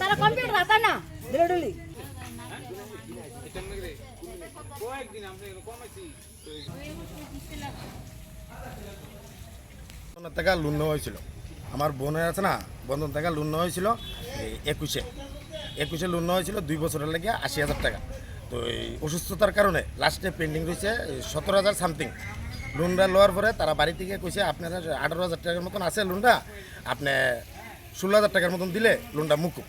তারা কম্পিউটার না। টাকা লোন নেওয়া হয়েছিল। আমার বোনের আছে না বন্ধন টাকা লোন নেওয়া হয়েছিল এই একুশে। একুশে লোন নেওয়া হয়েছিল দুই বছরের লাগে আশি হাজার টাকা। তো এই অসুস্থতার কারণে লাস্টে পেন্ডিং রয়েছে সতেরো হাজার সামথিং লোনটা লওয়ার পরে তারা বাড়ি থেকে কইছে আপনারা আঠারো হাজার টাকার মতন আছে লোনটা আপনি ষোলো হাজার টাকার মতন দিলে লোনটা মুকুব।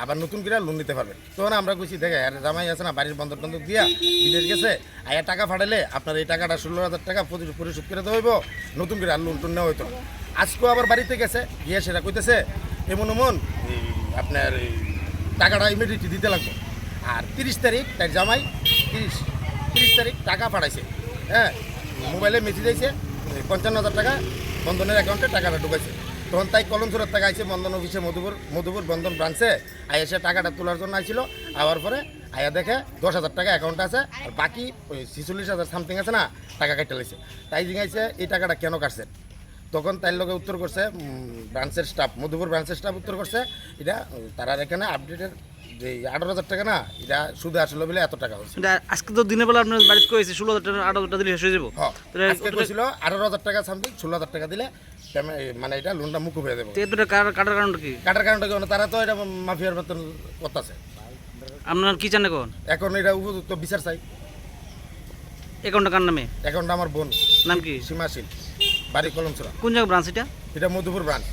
আবার নতুন করে লোন নিতে পারবেন। তখন আমরা কইছি দেখে আর জামাই আছে না, বাড়ির বন্ধক টন্ধক দিয়া বিদেশ গেছে, আয়া টাকা ফাটাইলে আপনার এই টাকাটা ষোলো হাজার টাকা পরি- পরিশোধ করে হইব, নতুন করে আর লোন টোন নেওয়া হইতো আজকেও আবার বাড়িতে গেছে, গিয়ে সেটা কইতেছে, এমন এমন আপনার টাকাটা ইমিডিয়েটলি দিতে লাগবে। আর তিরিশ তারিখ, তার জামাই তিরিশ তিরিশ তারিখ টাকা পাঠাইছে হ্যাঁ মোবাইলে মেসেজ আইছে, পঞ্চান্ন হাজার টাকা বন্ধনের অ্যাকাউন্টে টাকাটা ঢুকাইছে। তখন তাই কলমসুরের থেকে আইসে বন্ধন অফিসে মধুপুর মধুপুর বন্ধন ব্রাঞ্চে আয়া সে টাকাটা তোলার জন্য আইছিল। আবার পরে আয়া দেখে দশ হাজার টাকা অ্যাকাউন্ট আছে আর বাকি ওই ছিচল্লিশ হাজার সামথিং আছে না, টাকা কেটে লাইছে। তাই জিজ্ঞাসে এই টাকাটা কেন কাটছে? তখন তাই লোকে উত্তর করছে ব্রাঞ্চের স্টাফ মধুপুর ব্রাঞ্চের স্টাফ উত্তর করছে, এটা তারা এখানে আপডেটের যে আঠারো হাজার টাকা না এটা সুদে আসলো বলে এত টাকা হচ্ছে আজকে তো দিনের বেলা আপনার বাড়িতে কয়েছে ষোলো হাজার টাকা হাজার টাকা দিলে শেষ হয়ে যাব। হ্যাঁ আজকে কইছিল আঠারো হাজার টাকা সামথিং ষোলো হাজার টাকা দিলে মানে এটা লোনটা মুকুব হয়ে দেবো তো এতটা কাটার কারণটা কি? কাটার কারণটা কি? তারা তো এটা মাফিয়ার মতন করতেছে। আপনার কি চান এখন? এখন এটা উপযুক্ত বিচার চাই। অ্যাকাউন্টটা কার নামে? অ্যাকাউন্টটা আমার বোন নাম কি? সীমাশীল বাড়ি কলমছড়া। কোন জায়গায় ব্রাঞ্চ এটা? এটা মধুপুর ব্রাঞ্চ